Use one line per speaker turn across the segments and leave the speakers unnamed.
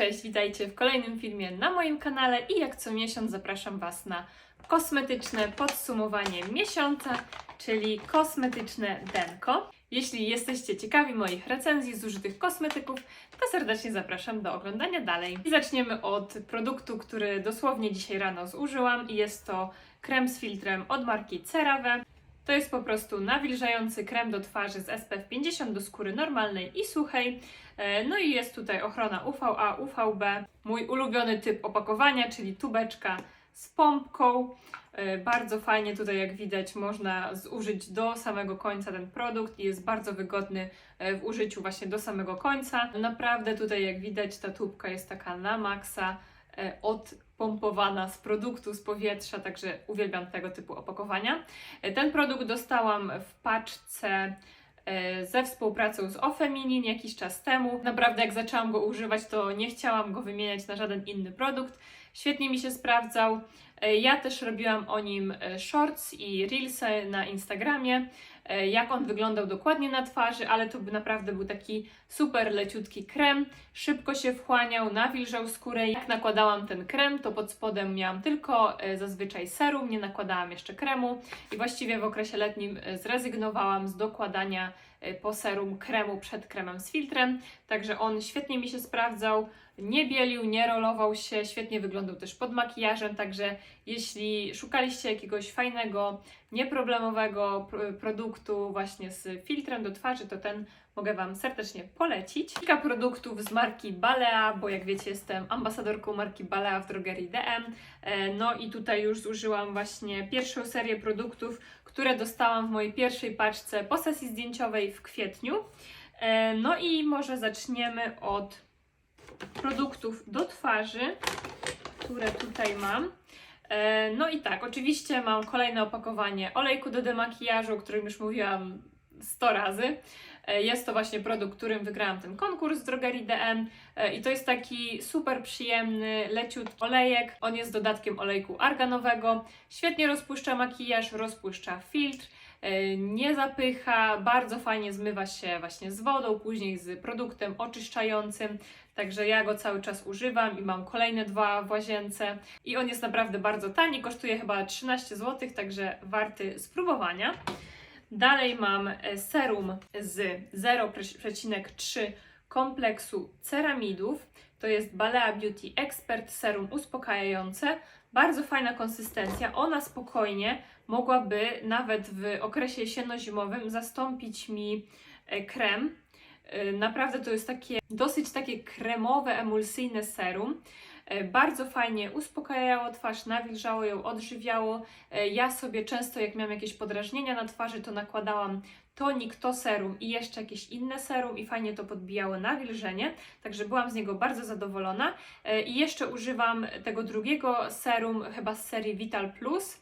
cześć, witajcie w kolejnym filmie na moim kanale i jak co miesiąc zapraszam Was na kosmetyczne podsumowanie miesiąca, czyli kosmetyczne denko. Jeśli jesteście ciekawi moich recenzji zużytych kosmetyków, to serdecznie zapraszam do oglądania dalej. I zaczniemy od produktu, który dosłownie dzisiaj rano zużyłam i jest to krem z filtrem od marki CeraVe. To jest po prostu nawilżający krem do twarzy z SPF 50 do skóry normalnej i suchej. E, No i jest tutaj ochrona UVA, UVB. Mój ulubiony typ opakowania, czyli tubeczka z pompką. E, Bardzo fajnie tutaj, jak widać, można zużyć do samego końca ten produkt i jest bardzo wygodny e, w użyciu właśnie do samego końca. Naprawdę tutaj, jak widać, ta tubka jest taka na maksa e, odpompowana z produktu, z powietrza, także uwielbiam tego typu opakowania. E, Ten produkt dostałam w paczce e, ze współpracą z Ofeminin jakiś czas temu. Naprawdę jak zaczęłam go używać, to nie chciałam go wymieniać na żaden inny produkt. Świetnie mi się sprawdzał. E, Ja też robiłam o nim e, shorts i reelsy na Instagramie, e, jak on wyglądał dokładnie na twarzy, ale to by naprawdę był taki super leciutki krem. Szybko się wchłaniał, nawilżał skórę. Jak nakładałam ten krem, to pod spodem miałam tylko zazwyczaj serum, nie nakładałam jeszcze kremu i właściwie w okresie letnim zrezygnowałam z dokładania po serum kremu przed kremem z filtrem, także on świetnie mi się sprawdzał, nie bielił, nie rolował się, świetnie wyglądał też pod makijażem, także jeśli szukaliście jakiegoś fajnego, nieproblemowego pr- produktu właśnie z filtrem do twarzy, to ten mogę Wam serdecznie polecić. Kilka produktów z marki Balea, bo jak wiecie jestem ambasadorką marki Balea w drogerii DM. E, No i tutaj już zużyłam właśnie pierwszą serię produktów, które dostałam w mojej pierwszej paczce po sesji zdjęciowej w kwietniu. E, No i może zaczniemy od produktów do twarzy, które tutaj mam. E, No i tak, oczywiście mam kolejne opakowanie olejku do demakijażu, o którym już mówiłam 100 razy. E, Jest to właśnie produkt, którym wygrałam ten konkurs z drogerii DM E, i to jest taki super przyjemny, leciutki olejek. On jest dodatkiem olejku arganowego. Świetnie rozpuszcza makijaż, rozpuszcza filtr, e, nie zapycha, bardzo fajnie zmywa się właśnie z wodą, później z produktem oczyszczającym. Także ja go cały czas używam i mam kolejne dwa w łazience. I on jest naprawdę bardzo tani, kosztuje chyba 13 zł, także warty spróbowania. Dalej mam e, serum z 0,3 kompleksu ceramidów. To jest Balea Beauty Expert serum uspokajające. Bardzo fajna konsystencja. Ona spokojnie mogłaby nawet w okresie jesienno-zimowym zastąpić mi e, krem. E, Naprawdę to jest takie dosyć takie kremowe, emulsyjne serum. E, Bardzo fajnie uspokajało twarz, nawilżało ją, odżywiało. E, Ja sobie często, jak miałam jakieś podrażnienia na twarzy, to nakładałam tonik, to serum i jeszcze jakieś inne serum i fajnie to podbijało nawilżenie, także byłam z niego bardzo zadowolona. E, I jeszcze używam tego drugiego serum, chyba z serii Vital Plus.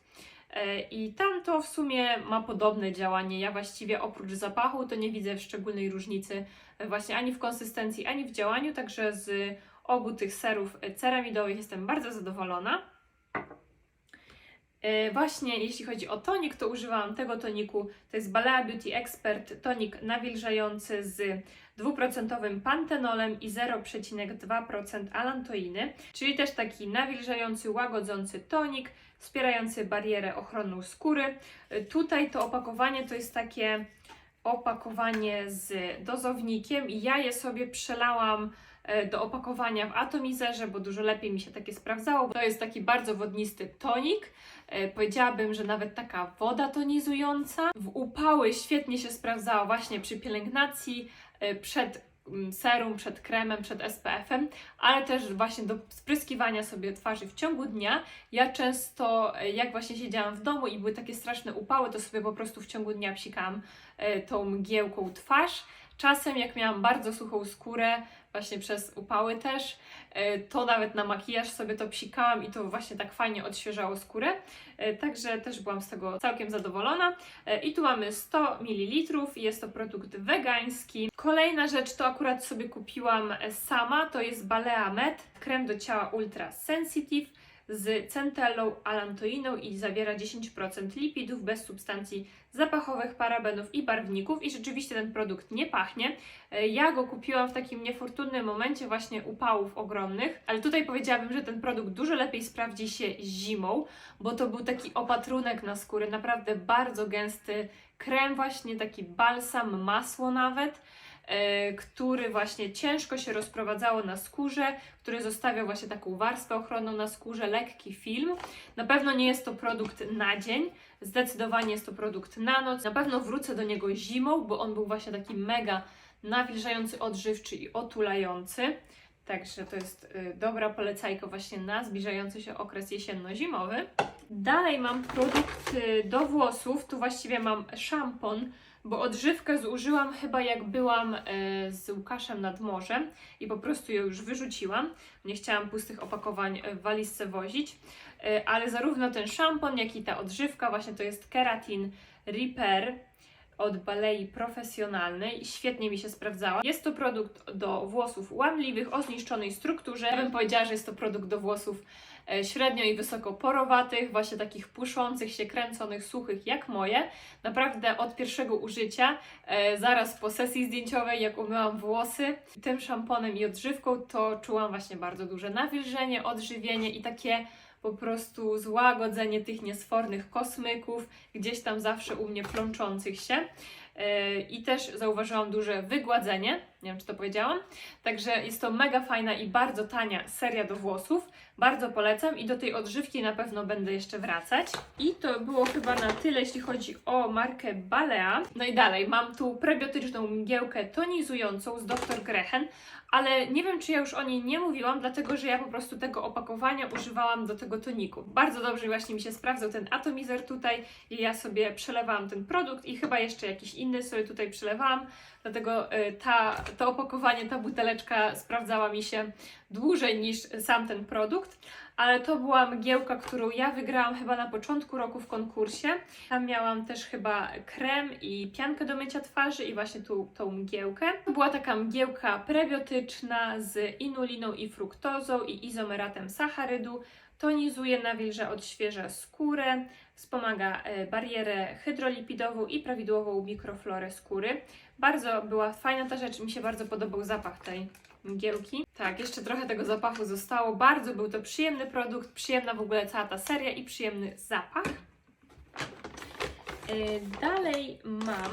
I tam to w sumie ma podobne działanie. Ja właściwie oprócz zapachu to nie widzę szczególnej różnicy właśnie ani w konsystencji, ani w działaniu, także z obu tych serów ceramidowych jestem bardzo zadowolona. E, Właśnie jeśli chodzi o tonik, to używałam tego toniku. To jest Balea Beauty Expert tonik nawilżający z dwuprocentowym pantenolem i 0,2% alantoiny, czyli też taki nawilżający, łagodzący tonik, wspierający barierę ochronną skóry. E, Tutaj to opakowanie to jest takie opakowanie z dozownikiem i ja je sobie przelałam do opakowania w atomizerze, bo dużo lepiej mi się takie sprawdzało. To jest taki bardzo wodnisty tonik. E, Powiedziałabym, że nawet taka woda tonizująca. W upały świetnie się sprawdzała właśnie przy pielęgnacji, e, przed mm, serum, przed kremem, przed SPF-em, ale też właśnie do spryskiwania sobie twarzy w ciągu dnia. Ja często, e, jak właśnie siedziałam w domu i były takie straszne upały, to sobie po prostu w ciągu dnia psikałam e, tą mgiełką twarz. Czasem, jak miałam bardzo suchą skórę, właśnie przez upały też, e, to nawet na makijaż sobie to psikałam i to właśnie tak fajnie odświeżało skórę. E, Także też byłam z tego całkiem zadowolona. E, I tu mamy 100 ml jest to produkt wegański. Kolejna rzecz to akurat sobie kupiłam sama, to jest Balea Med, krem do ciała Ultra Sensitive. Z centellą alantoiną i zawiera 10% lipidów bez substancji zapachowych, parabenów i barwników. I rzeczywiście ten produkt nie pachnie. E, Ja go kupiłam w takim niefortunnym momencie właśnie upałów ogromnych, ale tutaj powiedziałabym, że ten produkt dużo lepiej sprawdzi się zimą, bo to był taki opatrunek na skórę, naprawdę bardzo gęsty krem właśnie, taki balsam, masło nawet, który właśnie ciężko się rozprowadzało na skórze, który zostawiał właśnie taką warstwę ochronną na skórze, lekki film. Na pewno nie jest to produkt na dzień, zdecydowanie jest to produkt na noc. Na pewno wrócę do niego zimą, bo on był właśnie taki mega nawilżający, odżywczy i otulający. Także to jest y, dobra polecajka właśnie na zbliżający się okres jesienno-zimowy. Dalej mam produkt y, do włosów. Tu właściwie mam szampon, bo odżywkę zużyłam chyba jak byłam y, z Łukaszem nad morzem i po prostu ją już wyrzuciłam. Nie chciałam pustych opakowań y, w walizce wozić, Y, ale zarówno ten szampon, jak i ta odżywka, właśnie to jest Keratin Repair od Balei Profesjonalnej. Świetnie mi się sprawdzała. Jest to produkt do włosów łamliwych o zniszczonej strukturze. Ja bym powiedziała, że jest to produkt do włosów e, średnio i wysoko porowatych, właśnie takich puszących się, kręconych, suchych jak moje. Naprawdę od pierwszego użycia, e, zaraz po sesji zdjęciowej, jak umyłam włosy, tym szamponem i odżywką, to czułam właśnie bardzo duże nawilżenie, odżywienie i takie po prostu złagodzenie tych niesfornych kosmyków, gdzieś tam zawsze u mnie plączących się. Yy, I też zauważyłam duże wygładzenie, nie wiem czy to powiedziałam. Także jest to mega fajna i bardzo tania seria do włosów. Bardzo polecam i do tej odżywki na pewno będę jeszcze wracać. I to było chyba na tyle, jeśli chodzi o markę Balea. No i dalej, mam tu prebiotyczną mgiełkę tonizującą z Dr. Grehen, ale nie wiem, czy ja już o niej nie mówiłam, dlatego że ja po prostu tego opakowania używałam do tego toniku. Bardzo dobrze właśnie mi się sprawdzał ten atomizer tutaj i ja sobie przelewałam ten produkt i chyba jeszcze jakiś inny sobie tutaj przelewałam, dlatego y, ta, to opakowanie, ta buteleczka sprawdzała mi się dłużej niż sam ten produkt. Ale to była mgiełka, którą ja wygrałam chyba na początku roku w konkursie. Tam miałam też chyba krem i piankę do mycia twarzy i właśnie tu tą mgiełkę. To była taka mgiełka prebiotyczna z inuliną i fruktozą i izomeratem sacharydu. Tonizuje, nawilża, odświeża skórę, wspomaga e, barierę hydrolipidową i prawidłową mikroflorę skóry. Bardzo była fajna ta rzecz, mi się bardzo podobał zapach tej mgiełki. Tak, jeszcze trochę tego zapachu zostało. Bardzo był to przyjemny produkt, przyjemna w ogóle cała ta seria i przyjemny zapach. Yy, Dalej mam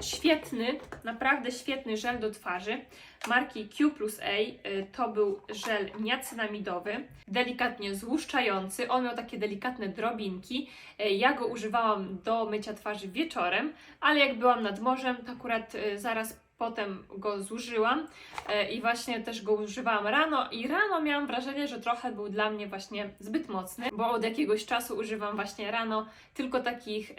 świetny, naprawdę świetny żel do twarzy marki Q plus A. Yy, To był żel niacinamidowy, delikatnie złuszczający. On miał takie delikatne drobinki. Yy, Ja go używałam do mycia twarzy wieczorem, ale jak byłam nad morzem, to akurat zaraz potem go zużyłam e, i właśnie też go używałam rano i rano miałam wrażenie, że trochę był dla mnie właśnie zbyt mocny, bo od jakiegoś czasu używam właśnie rano tylko takich e,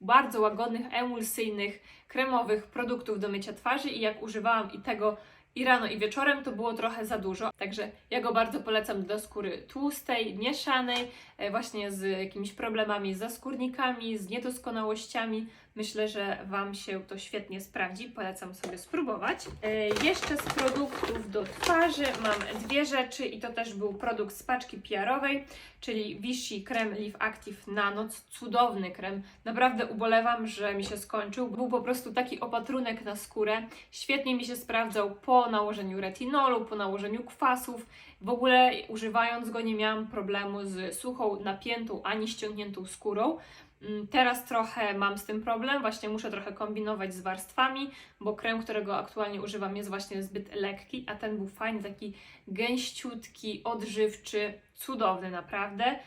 bardzo łagodnych, emulsyjnych, kremowych produktów do mycia twarzy i jak używałam i tego i rano i wieczorem to było trochę za dużo, także ja go bardzo polecam do skóry tłustej, mieszanej, e, właśnie z jakimiś problemami z zaskórnikami, z niedoskonałościami. Myślę, że Wam się to świetnie sprawdzi. Polecam sobie spróbować. E, jeszcze z produktów do twarzy mam dwie rzeczy i to też był produkt z paczki PR-owej, czyli Vichy Krem Live Active na noc. Cudowny krem. Naprawdę ubolewam, że mi się skończył. Był po prostu taki opatrunek na skórę. Świetnie mi się sprawdzał po nałożeniu retinolu, po nałożeniu kwasów. W ogóle używając go nie miałam problemu z suchą, napiętą ani ściągniętą skórą. Mm, Teraz trochę mam z tym problem, właśnie muszę trochę kombinować z warstwami, bo krem, którego aktualnie używam, jest właśnie zbyt lekki, a ten był fajny, taki gęściutki, odżywczy, cudowny naprawdę.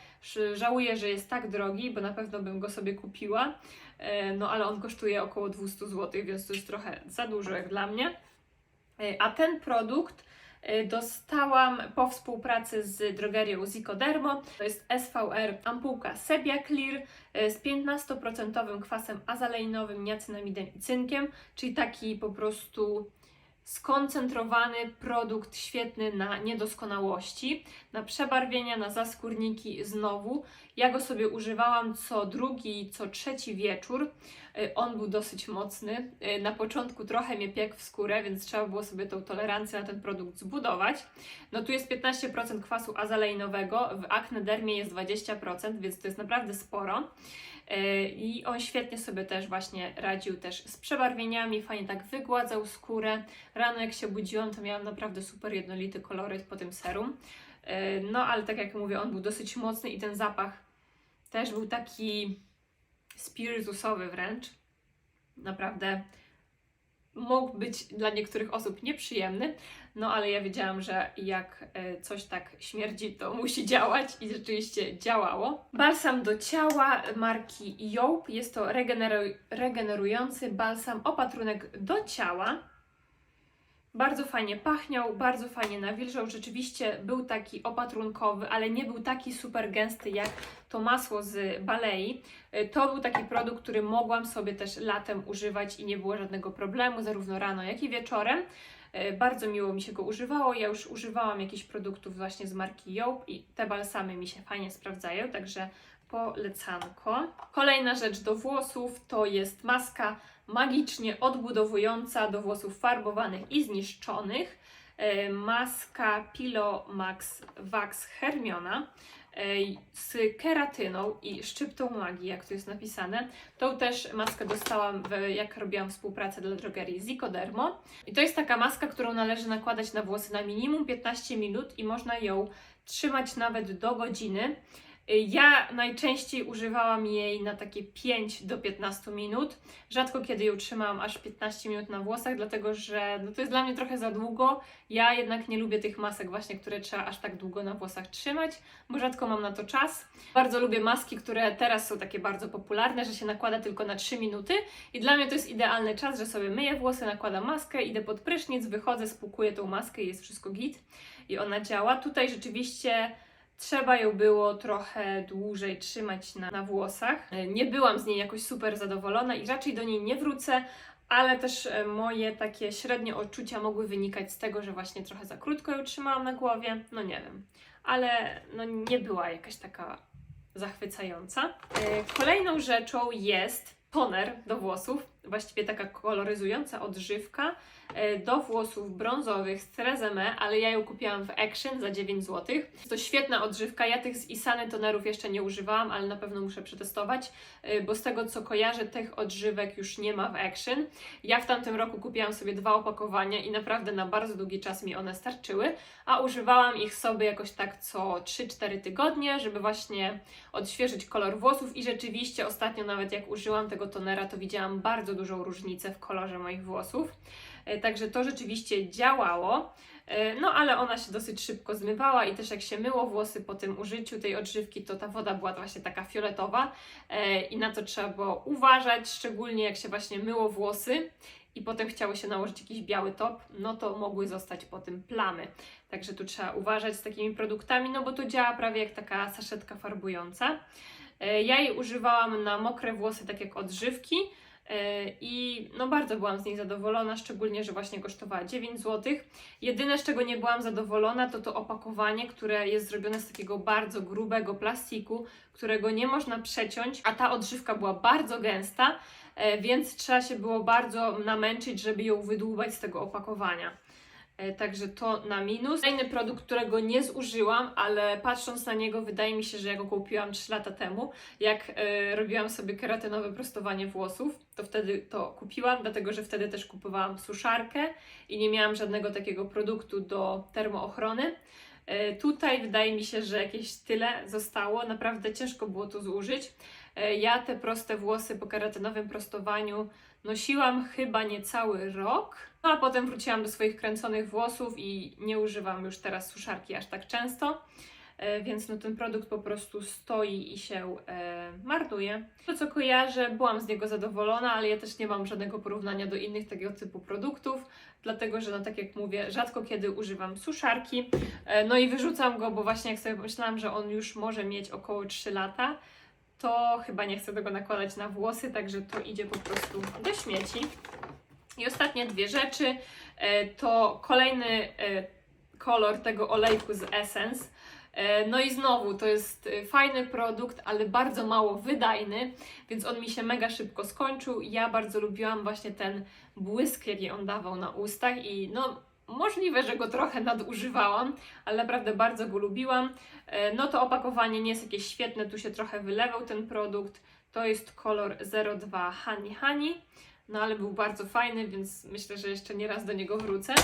Żałuję, że jest tak drogi, bo na pewno bym go sobie kupiła, E, no ale on kosztuje około 200 zł, więc to jest trochę za dużo jak dla mnie. E, A ten produkt dostałam po współpracy z drogerią Zicodermo. To jest SVR ampułka Sebia Clear e, z 15% kwasem azaleinowym, niacynamidem i cynkiem, czyli taki po prostu skoncentrowany produkt świetny na niedoskonałości, na przebarwienia, na zaskórniki znowu. Ja go sobie używałam co drugi, co trzeci wieczór. Y, On był dosyć mocny. Y, Na początku trochę mnie piekł w skórę, więc trzeba było sobie tą tolerancję na ten produkt zbudować. No tu jest 15% kwasu azaleinowego, w Acne-Dermie jest 20%, więc to jest naprawdę sporo. Yy, I on świetnie sobie też właśnie radził też z przebarwieniami, fajnie tak wygładzał skórę. Rano jak się budziłam, to miałam naprawdę super jednolity koloryt po tym serum. Yy, No ale tak jak mówię, on był dosyć mocny i ten zapach też był taki spirytusowy wręcz. Naprawdę mógł być dla niektórych osób nieprzyjemny, no ale ja wiedziałam, że jak e, coś tak śmierdzi, to musi działać i rzeczywiście działało. Balsam do ciała marki Joop. Jest to regeneru- regenerujący balsam opatrunek do ciała. Bardzo fajnie pachniał, bardzo fajnie nawilżał. Rzeczywiście był taki opatrunkowy, ale nie był taki super gęsty jak to masło z Balei. Y, To był taki produkt, który mogłam sobie też latem używać i nie było żadnego problemu, zarówno rano, jak i wieczorem. Y, Bardzo miło mi się go używało. Ja już używałam jakichś produktów właśnie z marki Joop i te balsamy mi się fajnie sprawdzają, także polecanko. Kolejna rzecz do włosów to jest maska magicznie odbudowująca do włosów farbowanych i zniszczonych. E, Maska Pilo Max Wax Hermiona e, z keratyną i szczyptą magii, jak tu jest napisane. Tą też maskę dostałam, w, jak robiłam współpracę dla drogerii Zicodermo. I to jest taka maska, którą należy nakładać na włosy na minimum 15 minut i można ją trzymać nawet do godziny. Ja najczęściej używałam jej na takie 5 do 15 minut. Rzadko kiedy ją trzymałam aż 15 minut na włosach, dlatego że no to jest dla mnie trochę za długo. Ja jednak nie lubię tych masek właśnie, które trzeba aż tak długo na włosach trzymać, bo rzadko mam na to czas. Bardzo lubię maski, które teraz są takie bardzo popularne, że się nakłada tylko na 3 minuty i dla mnie to jest idealny czas, że sobie myję włosy, nakładam maskę, idę pod prysznic, wychodzę, spłukuję tą maskę i jest wszystko git i ona działa. Tutaj rzeczywiście trzeba ją było trochę dłużej trzymać na, na włosach. E, Nie byłam z niej jakoś super zadowolona i raczej do niej nie wrócę, ale też e, moje takie średnie odczucia mogły wynikać z tego, że właśnie trochę za krótko ją trzymałam na głowie. No nie wiem, ale no nie była jakaś taka zachwycająca. E, Kolejną rzeczą jest toner do włosów, właściwie taka koloryzująca odżywka e, do włosów brązowych z Trezeme, ale ja ją kupiłam w Action za 9 zł. To świetna odżywka. Ja tych z Isany tonerów jeszcze nie używałam, ale na pewno muszę przetestować, e, bo z tego co kojarzę, tych odżywek już nie ma w Action. Ja w tamtym roku kupiłam sobie dwa opakowania i naprawdę na bardzo długi czas mi one starczyły, a używałam ich sobie jakoś tak co 3-4 tygodnie, żeby właśnie odświeżyć kolor włosów i rzeczywiście ostatnio nawet jak użyłam tego tonera, to widziałam bardzo dużą różnicę w kolorze moich włosów. E, Także to rzeczywiście działało. E, No ale ona się dosyć szybko zmywała i też jak się myło włosy po tym użyciu tej odżywki, to ta woda była właśnie taka fioletowa e, i na to trzeba było uważać, szczególnie jak się właśnie myło włosy i potem chciało się nałożyć jakiś biały top, no to mogły zostać po tym plamy. Także tu trzeba uważać z takimi produktami, no bo to działa prawie jak taka saszetka farbująca. Ja jej używałam na mokre włosy, tak jak odżywki. E, I no bardzo byłam z niej zadowolona, szczególnie, że właśnie kosztowała 9 zł. Jedyne, z czego nie byłam zadowolona, to to opakowanie, które jest zrobione z takiego bardzo grubego plastiku, którego nie można przeciąć, a ta odżywka była bardzo gęsta, e, więc trzeba się było bardzo namęczyć, żeby ją wydłubać z tego opakowania. E, Także to na minus. Kolejny produkt, którego nie zużyłam, ale patrząc na niego, wydaje mi się, że ja go kupiłam 3 lata temu. Jak e, robiłam sobie keratynowe prostowanie włosów, to wtedy to kupiłam, dlatego że wtedy też kupowałam suszarkę i nie miałam żadnego takiego produktu do termoochrony. E, Tutaj wydaje mi się, że jakieś tyle zostało. Naprawdę ciężko było to zużyć. Ja te proste włosy po keratynowym prostowaniu nosiłam chyba niecały rok, no a potem wróciłam do swoich kręconych włosów i nie używam już teraz suszarki aż tak często. E, Więc no ten produkt po prostu stoi i się e, marnuje. To co kojarzę, byłam z niego zadowolona, ale ja też nie mam żadnego porównania do innych tego typu produktów, dlatego że no tak jak mówię, rzadko kiedy używam suszarki. E, no i wyrzucam go, bo właśnie jak sobie pomyślałam, że on już może mieć około 3 lata, to chyba nie chcę tego nakładać na włosy, także to idzie po prostu do śmieci. I ostatnie dwie rzeczy e, to kolejny, e, kolor tego olejku z Essence. E, No i znowu, to jest fajny produkt, ale bardzo mało wydajny, więc on mi się mega szybko skończył. Ja bardzo lubiłam właśnie ten błysk, jaki on dawał na ustach i no możliwe, że go trochę nadużywałam, ale naprawdę bardzo go lubiłam. E, No to opakowanie nie jest jakieś świetne, tu się trochę wylewał ten produkt. To jest kolor 02 Honey Honey, no ale był bardzo fajny, więc myślę, że jeszcze nie raz do niego wrócę.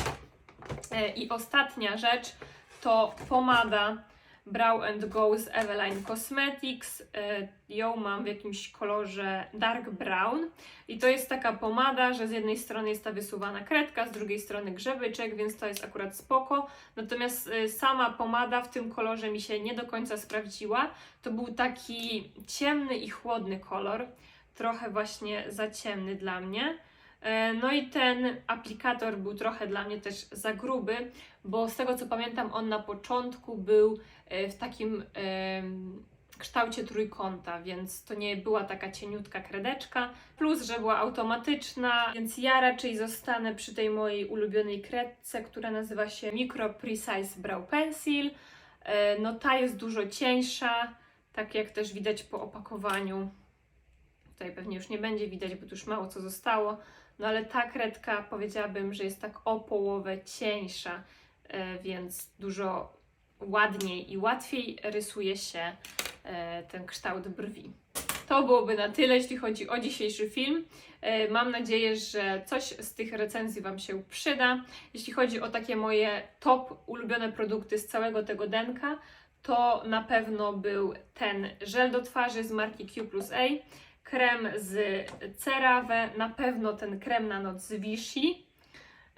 E, I ostatnia rzecz to pomada Brow and Go z Eveline Cosmetics. E, Ją mam w jakimś kolorze dark brown. I to jest taka pomada, że z jednej strony jest ta wysuwana kredka, z drugiej strony grzebyczek, więc to jest akurat spoko. Natomiast e, sama pomada w tym kolorze mi się nie do końca sprawdziła. To był taki ciemny i chłodny kolor, trochę właśnie za ciemny dla mnie. E, No i ten aplikator był trochę dla mnie też za gruby, bo z tego co pamiętam, on na początku był e, w takim kształcie trójkąta, więc to nie była taka cieniutka kredeczka. Plus, że była automatyczna, więc ja raczej zostanę przy tej mojej ulubionej kredce, która nazywa się Micro Precise Brow Pencil. E, No ta jest dużo cieńsza, tak jak też widać po opakowaniu. Tutaj pewnie już nie będzie widać, bo tu już mało co zostało. No ale ta kredka powiedziałabym, że jest tak o połowę cieńsza, e, więc dużo ładniej i łatwiej rysuje się e, ten kształt brwi. To byłoby na tyle, jeśli chodzi o dzisiejszy film. E, Mam nadzieję, że coś z tych recenzji Wam się przyda. Jeśli chodzi o takie moje top ulubione produkty z całego tego denka, to na pewno był ten żel do twarzy z marki Q A, krem z CeraVe, na pewno ten krem na noc z.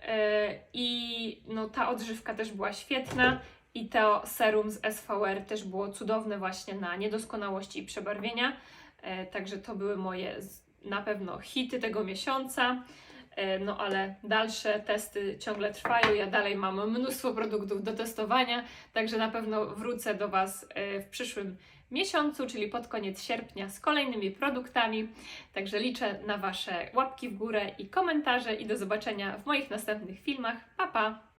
E, I no, ta odżywka też była świetna. I to serum z SVR też było cudowne właśnie na niedoskonałości i przebarwienia. E, Także to były moje na pewno hity tego miesiąca. E, No ale dalsze testy ciągle trwają. Ja dalej mam mnóstwo produktów do testowania, także na pewno wrócę do Was w przyszłym miesiącu, czyli pod koniec sierpnia z kolejnymi produktami. Także liczę na Wasze łapki w górę i komentarze i do zobaczenia w moich następnych filmach. Pa pa!